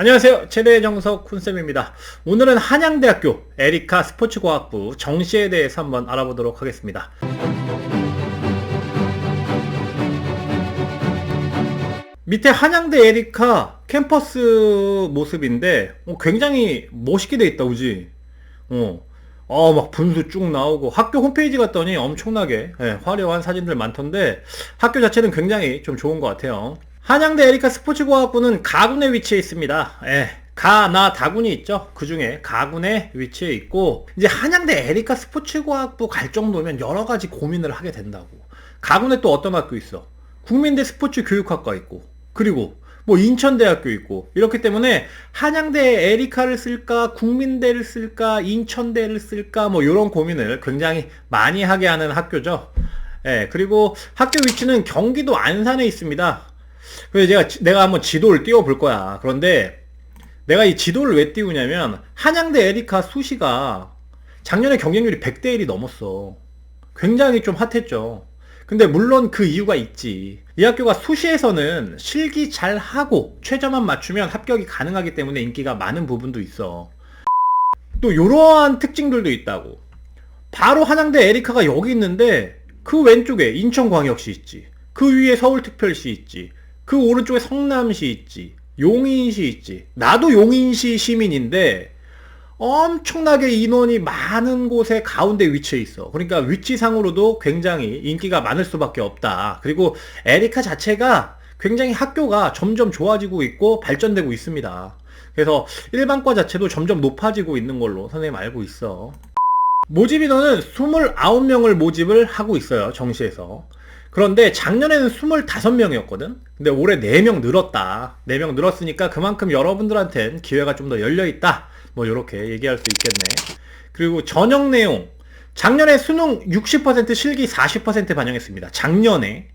안녕하세요. 최대 정석 쿤쌤입니다. 오늘은 한양대학교 에리카 스포츠과학부 정시에 대해서 한번 알아보도록 하겠습니다. 밑에 한양대 에리카 캠퍼스 모습인데 어, 굉장히 멋있게 돼 있다, 그지? 어, 어, 막 분수 쭉 나오고 학교 홈페이지 갔더니 엄청나게 예, 화려한 사진들 많던데 학교 자체는 굉장히 좀 좋은 것 같아요. 한양대 에리카 스포츠과학부는 가군에 위치해 있습니다. 예, 가나 다군이 있죠. 그 중에 가군에 위치해 있고 이제 한양대 에리카 스포츠과학부 갈 정도면 여러 가지 고민을 하게 된다고. 가군에 또 어떤 학교 있어? 국민대 스포츠 교육학과 있고 그리고 뭐 인천대학교 있고 이렇기 때문에 한양대 에리카를 쓸까 국민대를 쓸까 인천대를 쓸까 뭐 이런 고민을 굉장히 많이 하게 하는 학교죠. 예, 그리고 학교 위치는 경기도 안산에 있습니다. 그래서 제가 지- 내가 한번 지도를 띄워 볼 거야. 그런데 내가 이 지도를 왜 띄우냐면 한양대 에리카 수시가 작년에 경쟁률이 100대 1이 넘었어. 굉장히 좀 핫했죠. 근데 물론 그 이유가 있지. 이 학교가 수시에서는 실기 잘 하고 최저만 맞추면 합격이 가능하기 때문에 인기가 많은 부분도 있어. 또 이러한 특징들도 있다고. 바로 한양대 에리카가 여기 있는데 그 왼쪽에 인천광역시 있지. 그 위에 서울특별시 있지. 그 오른쪽에 성남시 있지. 용인시 있지. 나도 용인시 시민인데 엄청나게 인원이 많은 곳에 가운데 위치해 있어. 그러니까 위치상으로도 굉장히 인기가 많을 수밖에 없다. 그리고 에리카 자체가 굉장히 학교가 점점 좋아지고 있고 발전되고 있습니다. 그래서 일반과 자체도 점점 높아지고 있는 걸로 선생님 알고 있어. 모집 인원은 29명을 모집을 하고 있어요. 정시에서. 그런데 작년에는 25명이었거든? 근데 올해 4명 늘었다. 4명 늘었으니까 그만큼 여러분들한텐 기회가 좀 더 열려있다. 뭐, 요렇게 얘기할 수 있겠네. 그리고 전형 내용. 작년에 수능 60% 실기 40% 반영했습니다. 작년에.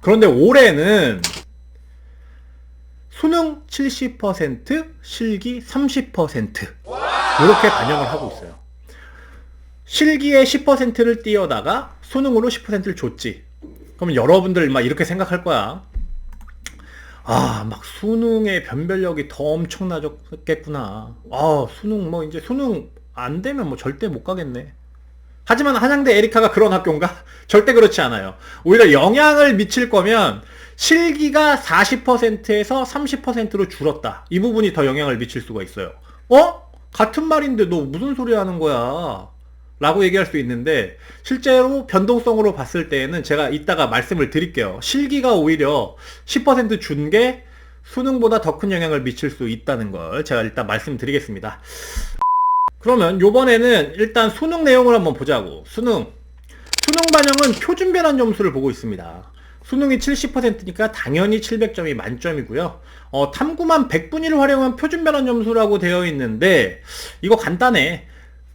그런데 올해는 수능 70% 실기 30% 이렇게 반영을 하고 있어요. 실기에 10%를 띄어다가 수능으로 10%를 줬지. 그럼 여러분들 막 이렇게 생각할 거야. 아, 막 수능의 변별력이 더 엄청나졌겠구나. 아, 수능 뭐 이제 수능 안 되면 뭐 절대 못 가겠네. 하지만 한양대 에리카가 그런 학교인가? 절대 그렇지 않아요. 오히려 영향을 미칠 거면 실기가 40%에서 30%로 줄었다. 이 부분이 더 영향을 미칠 수가 있어요. 어? 같은 말인데 너 무슨 소리 하는 거야? 라고 얘기할 수 있는데 실제로 변동성으로 봤을 때에는 제가 이따가 말씀을 드릴게요. 실기가 오히려 10%준 게 수능보다 더 큰 영향을 미칠 수 있다는 걸 제가 일단 말씀드리겠습니다. 그러면 요번에는 일단 수능 내용을 한번 보자고. 수능. 수능 반영은 표준 변환 점수를 보고 있습니다. 수능이 70%니까 당연히 700점이 만점이고요. 어, 탐구만 100분위를 활용한 표준 변환 점수라고 되어 있는데 이거 간단해.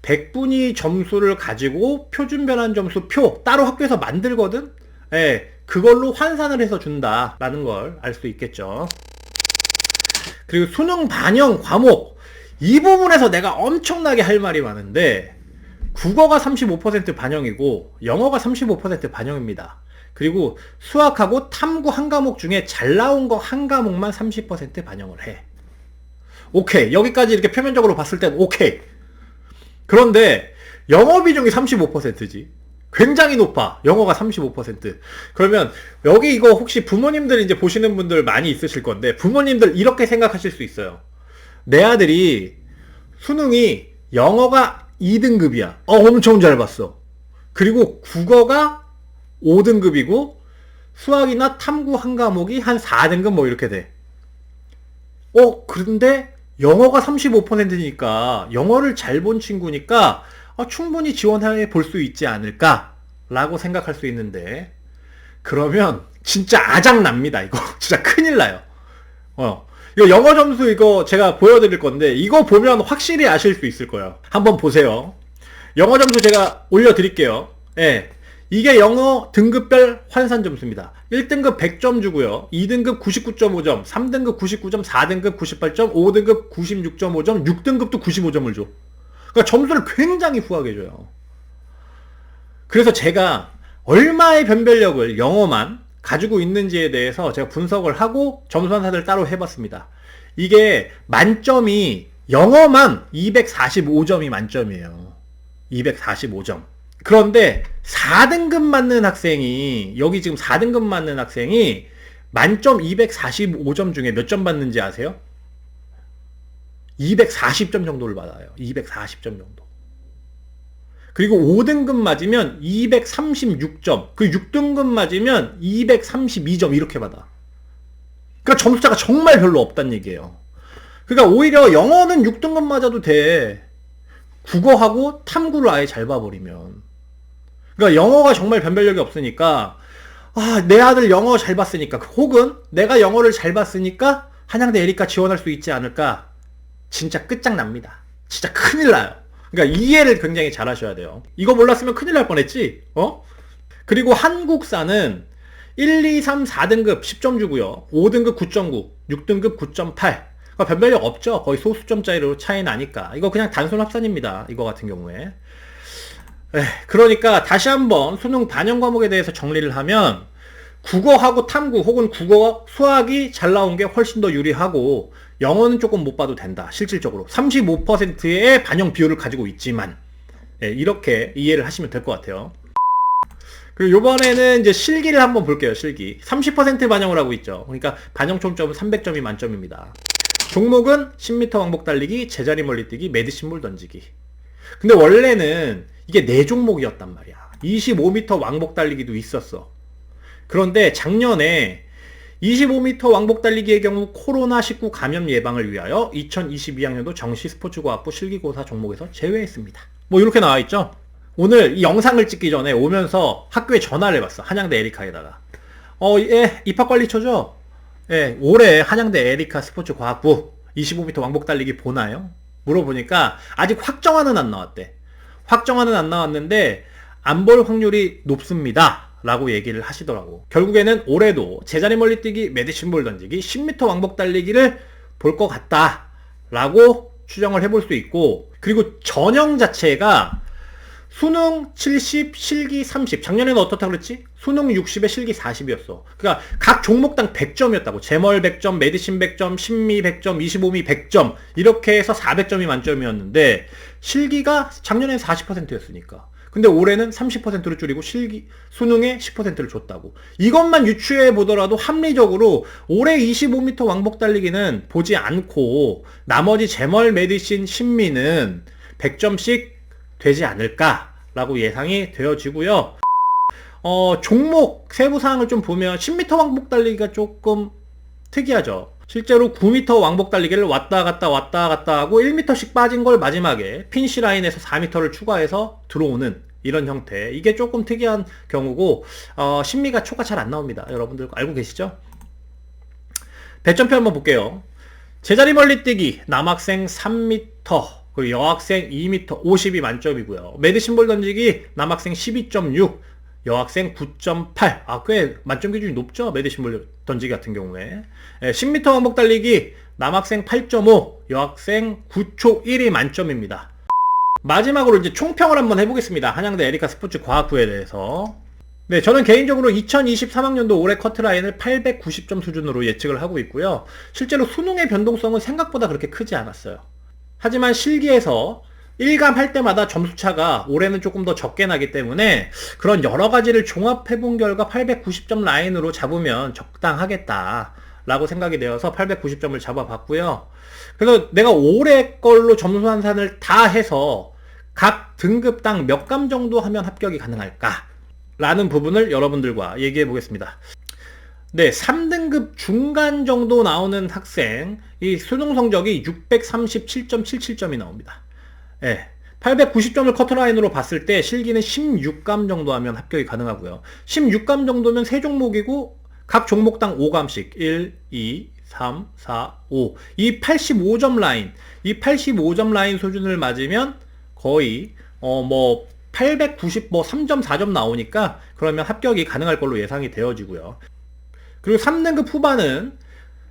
100분위 점수를 가지고 표준 변환 점수 표 따로 학교에서 만들거든. 예. 그걸로 환산을 해서 준다라는 걸 알 수 있겠죠. 그리고 수능 반영 과목 이 부분에서 내가 엄청나게 할 말이 많은데 국어가 35% 반영이고 영어가 35% 반영입니다. 그리고 수학하고 탐구 한 과목 중에 잘 나온 거 한 과목만 30% 반영을 해. 오케이. 여기까지 이렇게 표면적으로 봤을 땐 오케이. 그런데 영어 비중이 35%지. 굉장히 높아. 영어가 35%. 그러면 여기 이거 혹시 부모님들 이제 보시는 분들 많이 있으실 건데 부모님들 이렇게 생각하실 수 있어요. 내 아들이 수능이 영어가 2등급이야. 어, 엄청 잘 봤어. 그리고 국어가 5등급이고 수학이나 탐구 한 과목이 한 4등급 뭐 이렇게 돼. 어, 그런데 영어가 35%니까 영어를 잘 본 친구니까 어, 충분히 지원해 볼 수 있지 않을까라고 생각할 수 있는데 그러면 진짜 아작납니다. 이거 진짜 큰일 나요. 어. 이거 영어 점수 이거 제가 보여드릴 건데 이거 보면 확실히 아실 수 있을 거예요. 한번 보세요. 영어 점수 제가 올려드릴게요. 예. 이게 영어 등급별 환산 점수입니다. 1등급 100점 주고요. 2등급 99.5점, 3등급 99점, 4등급 98점, 5등급 96.5점, 6등급도 95점을 줘. 그러니까 점수를 굉장히 후하게 줘요. 그래서 제가 얼마의 변별력을 영어만 가지고 있는지에 대해서 제가 분석을 하고 점수 환산을 따로 해봤습니다. 이게 만점이 영어만 245점이 만점이에요. 245점. 그런데 4등급 맞는 학생이 여기 지금 4등급 맞는 학생이 만점 245점 중에 몇 점 받는지 아세요? 240점 정도를 받아요. 240점 정도. 그리고 5등급 맞으면 236점, 그 6등급 맞으면 232점 이렇게 받아. 그러니까 점수차가 정말 별로 없단 얘기예요. 그러니까 오히려 영어는 6등급 맞아도 돼. 국어하고 탐구를 아예 잘 봐버리면. 그러니까 영어가 정말 변별력이 없으니까 아, 내 아들 영어 잘 봤으니까 혹은 내가 영어를 잘 봤으니까 한양대 에리카 지원할 수 있지 않을까? 진짜 끝장납니다. 진짜 큰일 나요. 그러니까 이해를 굉장히 잘 하셔야 돼요. 이거 몰랐으면 큰일 날 뻔했지? 어? 그리고 한국사는 1, 2, 3, 4등급 10점 주고요. 5등급 9.9, 6등급 9.8. 그러니까 변별력 없죠. 거의 소수점 짜리로 차이 나니까. 이거 그냥 단순 합산입니다. 이거 같은 경우에. 에, 그러니까 다시 한번 수능 반영 과목에 대해서 정리를 하면 국어하고 탐구 혹은 국어 수학이 잘 나온 게 훨씬 더 유리하고 영어는 조금 못 봐도 된다. 실질적으로 35%의 반영 비율을 가지고 있지만 예, 이렇게 이해를 하시면 될 것 같아요. 그리고 이번에는 이제 실기를 한번 볼게요. 실기 30% 반영을 하고 있죠. 그러니까 반영 총점은 300점이 만점입니다. 종목은 10m 왕복 달리기, 제자리 멀리뛰기, 매드신볼 던지기. 근데 원래는 이게 네 종목이었단 말이야. 25m 왕복 달리기도 있었어. 그런데 작년에 25m 왕복 달리기의 경우 코로나19 감염 예방을 위하여 2022학년도 정시 스포츠과학부 실기고사 종목에서 제외했습니다. 뭐 이렇게 나와 있죠? 오늘 이 영상을 찍기 전에 오면서 학교에 전화를 해봤어. 한양대 에리카에다가. 어, 예, 입학관리처죠? 예, 올해 한양대 에리카 스포츠과학부 25m 왕복 달리기 보나요? 물어보니까 아직 확정화는 안 나왔대. 확정화는 안 나왔는데 안 볼 확률이 높습니다. 라고 얘기를 하시더라고. 결국에는 올해도 제자리 멀리뛰기, 메디신볼 던지기, 10m 왕복 달리기를 볼 것 같다. 라고 추정을 해볼 수 있고, 그리고 전형 자체가 수능 70, 실기 30. 작년에는 어떻다 그랬지? 수능 60에 실기 40이었어. 그러니까 각 종목당 100점이었다고. 제멀 100점, 메디신 100점, 신미 100점, 25미 100점. 이렇게 해서 400점이 만점이었는데 실기가 작년에 40%였으니까. 근데 올해는 30%를 줄이고 실기 수능에 10%를 줬다고. 이것만 유추해 보더라도 합리적으로 올해 25m 왕복 달리기는 보지 않고 나머지 제멀 메디신 신미는 100점씩 되지 않을까라고 예상이 되어지고요. 어, 종목 세부 사항을 좀 보면 10m 왕복 달리기가 조금 특이하죠. 실제로 9m 왕복 달리기를 왔다 갔다 왔다 갔다 하고 1m씩 빠진 걸 마지막에 피니시 라인에서 4m를 추가해서 들어오는 이런 형태. 이게 조금 특이한 경우고 어, 신미가 초가 잘 안 나옵니다. 여러분들 알고 계시죠? 배점표 한번 볼게요. 제자리 멀리 뛰기 남학생 3m 그리고 여학생 2m 50이 만점이고요. 매드신볼 던지기 남학생 12.6 여학생 9.8. 아, 꽤 만점 기준이 높죠? 매드신볼 던지기 같은 경우에. 10m 왕복 달리기 남학생 8.5, 여학생 9초 1이 만점입니다. 마지막으로 이제 총평을 한번 해보겠습니다. 한양대 에리카 스포츠 과학부에 대해서. 네, 저는 개인적으로 2023학년도 올해 커트라인을 890점 수준으로 예측을 하고 있고요. 실제로 수능의 변동성은 생각보다 그렇게 크지 않았어요. 하지만 실기에서 1감 할 때마다 점수차가 올해는 조금 더 적게 나기 때문에 그런 여러 가지를 종합해 본 결과 890점 라인으로 잡으면 적당하겠다. 라고 생각이 되어서 890점을 잡아봤고요. 그래서 내가 올해 걸로 점수 환산을 다 해서 각 등급당 몇 감 정도 하면 합격이 가능할까? 라는 부분을 여러분들과 얘기해 보겠습니다. 네, 3등급 중간 정도 나오는 학생, 이 수능 성적이 637.77점이 나옵니다. 예. 890점을 커트라인으로 봤을 때 실기는 16감 정도 하면 합격이 가능하고요. 16감 정도면 세 종목이고 각 종목당 5감씩 1, 2, 3, 4, 5. 이 85점 라인, 이 85점 라인 수준을 맞으면 거의 어뭐 890, 뭐 3점, 4점 나오니까 그러면 합격이 가능할 걸로 예상이 되어지고요. 그리고 3등급 후반은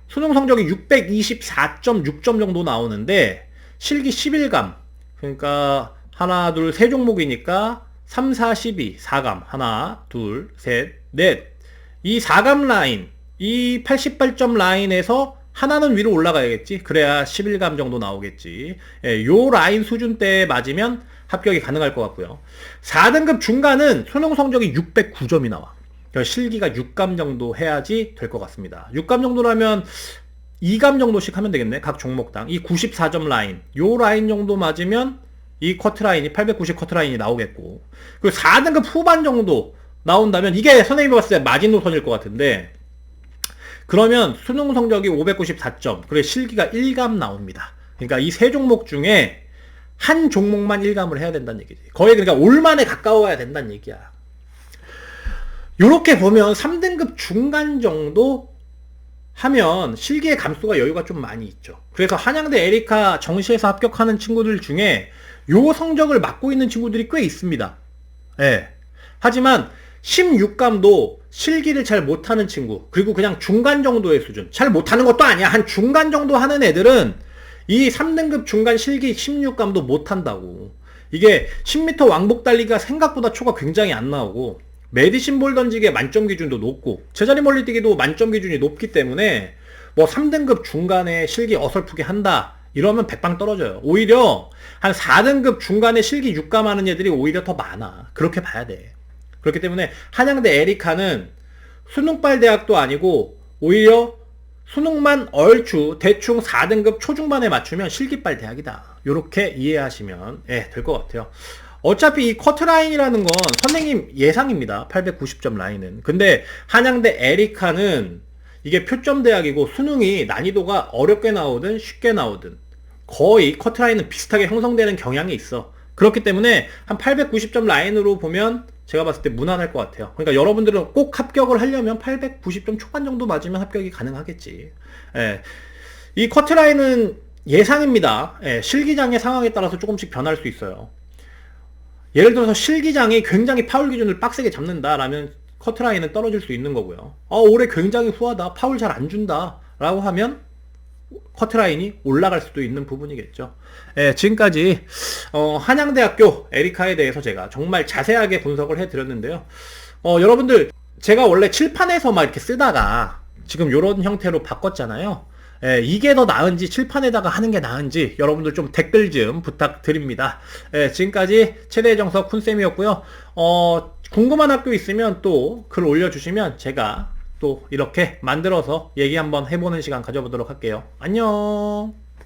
수능 성적이 624.6점 정도 나오는데 실기 11감, 그러니까 하나, 둘, 세 종목이니까 3, 4, 12, 4감. 하나, 둘, 셋, 넷. 이 4감 라인, 이 88점 라인에서 하나는 위로 올라가야겠지. 그래야 11감 정도 나오겠지. 예, 요 라인 수준대에 맞으면 합격이 가능할 것 같고요. 4등급 중간은 수능 성적이 609점이 나와. 그러니까 실기가 6감 정도 해야지 될 것 같습니다. 6감 정도라면 2감 정도씩 하면 되겠네. 각 종목당. 이 94점 라인. 요 라인 정도 맞으면 이 커트 라인이 890 커트 라인이 나오겠고. 그리고 4등급 후반 정도 나온다면 이게 선생님이 봤을 때 마지노선일 것 같은데 그러면 수능 성적이 594점, 그리고 실기가 1감 나옵니다. 그러니까 이 세 종목 중에 한 종목만 1감을 해야 된다는 얘기지. 거의 그러니까 올만에 가까워야 된다는 얘기야. 요렇게 보면 3등급 중간 정도 하면 실기의 감수가 여유가 좀 많이 있죠. 그래서 한양대 에리카 정시에서 합격하는 친구들 중에 요 성적을 맡고 있는 친구들이 꽤 있습니다. 예. 하지만 16감도 실기를 잘 못하는 친구, 그리고 그냥 중간 정도의 수준, 잘 못하는 것도 아니야. 한 중간 정도 하는 애들은 이 3등급 중간 실기 16감도 못한다고. 이게 10m 왕복 달리기가 생각보다 초가 굉장히 안 나오고, 메디신 볼 던지기의 만점 기준도 높고, 제자리 멀리 뛰기도 만점 기준이 높기 때문에, 뭐 3등급 중간에 실기 어설프게 한다. 이러면 백방 떨어져요. 오히려 한 4등급 중간에 실기 6감 하는 애들이 오히려 더 많아. 그렇게 봐야 돼. 그렇기 때문에 한양대 에리카는 수능빨 대학도 아니고 오히려 수능만 얼추 대충 4등급 초중반에 맞추면 실기빨 대학이다. 이렇게 이해하시면 예, 될 것 같아요. 어차피 이 커트 라인이라는 건 선생님 예상입니다. 890점 라인은. 근데 한양대 에리카는 이게 표점 대학이고 수능이 난이도가 어렵게 나오든 쉽게 나오든 거의 커트 라인은 비슷하게 형성되는 경향이 있어. 그렇기 때문에 한 890점 라인으로 보면 제가 봤을 때 무난할 것 같아요. 그러니까 여러분들은 꼭 합격을 하려면 890점 초반 정도 맞으면 합격이 가능하겠지. 예. 이 커트라인은 예상입니다. 예, 실기장의 상황에 따라서 조금씩 변할 수 있어요. 예를 들어서 실기장이 굉장히 파울 기준을 빡세게 잡는다라면 커트라인은 떨어질 수 있는 거고요. 어, 올해 굉장히 후하다. 파울 잘 안 준다. 라고 하면 커트라인이 올라갈 수도 있는 부분이겠죠. 예, 지금까지 어, 한양대학교 에리카에 대해서 제가 정말 자세하게 분석을 해드렸는데요. 어, 여러분들 제가 원래 칠판에서 막 이렇게 쓰다가 지금 이런 형태로 바꿨잖아요. 예, 이게 더 나은지 칠판에다가 하는 게 나은지 여러분들 좀 댓글 좀 부탁드립니다. 예, 지금까지 최대의 정석 쿤쌤이었고요. 어, 궁금한 학교 있으면 또 글 올려주시면 제가 또 이렇게 만들어서 얘기 한번 해보는 시간 가져보도록 할게요. 안녕!